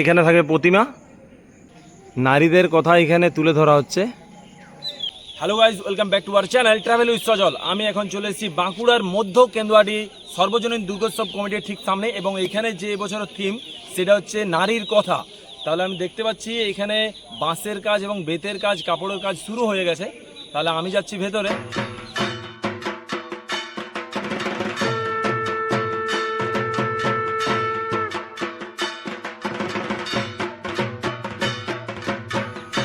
এখানে থাকবে প্রতিমা। নারীদের কথা এখানে তুলে ধরা হচ্ছে। Hello guys welcome back to our channel travel with Sajal আমি এখন চলে এসেছি বাঁকুড়ার মধ্য কেন্দ্রহাটি সর্বজনীন দুর্গোৎসব কমিটির ঠিক সামনে এবং এখানে যে এবছরের থিম সেটা হচ্ছে নারীর কথা। তাহলে আমি দেখতে পাচ্ছি এখানে বাঁশের কাজ এবং বেতের কাজ, কাপড়ের কাজ শুরু হয়ে গেছে। তাহলে আমি যাচ্ছি ভেতরে।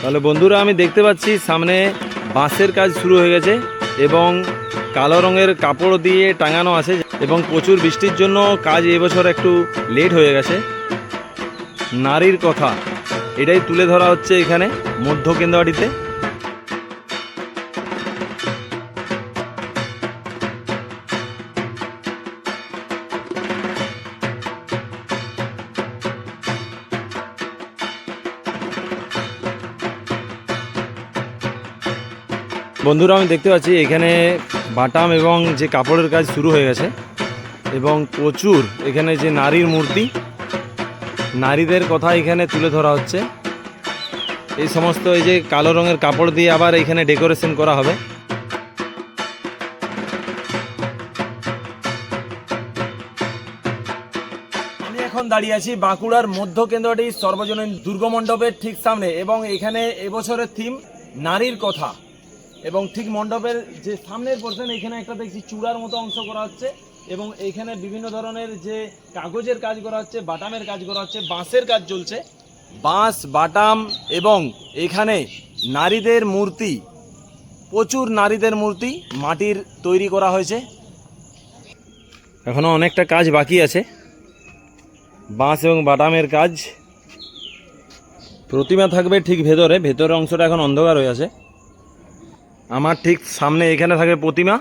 তাহলে বন্ধুরা আমি দেখতে পাচ্ছি সামনে বাঁশের কাজ শুরু হয়ে গেছে এবং কালো রঙের কাপড় দিয়ে টাঙানো আছে এবং প্রচুর বৃষ্টির জন্য কাজ এবছর একটু লেট হয়ে গেছে। নারীর কথা, এটাই তুলে ধরা হচ্ছে এখানে মধ্য কেন্দ্রবাড়িতে বন্ধুরা, আমি দেখতে পাচ্ছি এখানে বাটাম এবং যে কাপড়ের কাজ শুরু হয়ে গেছে এবং প্রচুর এখানে যে নারীর মূর্তি, নারীদের কথা এখানে তুলে ধরা হচ্ছে। এই সমস্ত এই যে কালো রঙের কাপড় দিয়ে আবার এখানে ডেকোরেশন করা হবে। আমি এখন দাঁড়িয়ে আছি বাঁকুড়ার মধ্য কেন্দ্রটি সর্বজনীন দুর্গমণ্ডপের ঠিক সামনে এবং এখানে এবছরের থিম নারীর কথা। এবং ঠিক মণ্ডপের যে সামনের পোর্শন এখানে একটা দেখছি চূড়ার মতো অংশ করা হচ্ছে এবং এখানে বিভিন্ন ধরনের যে কাগজের কাজ করা হচ্ছে, বাটামের কাজ করা হচ্ছে, বাঁশের কাজ চলছে। বাঁশ, বাটাম এবং এখানে নারীদের মূর্তি, প্রচুর নারীদের মূর্তি মাটির তৈরি করা হয়েছে। এখনও অনেকটা কাজ বাকি আছে। বাঁশ এবং বাটামের কাজ প্রতিমা থাকবে ঠিক ভেতরে, ভেতরের অংশটা এখন অন্ধকার হয়ে আছে। আমার ঠিক সামনে এখানে থাকে প্রতিমা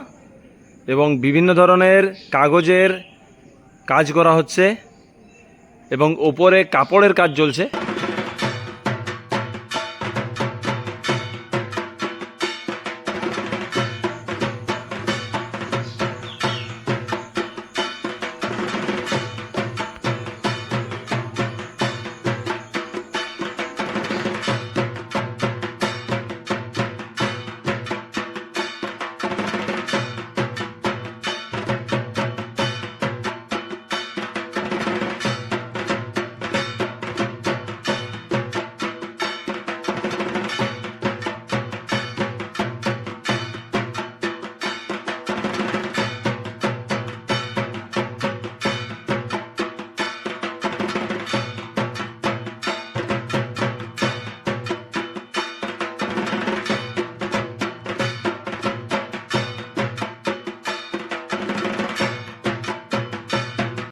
এবং বিভিন্ন ধরনের কাগজের কাজ করা হচ্ছে এবং ওপরে কাপড়ের কাজ চলছে।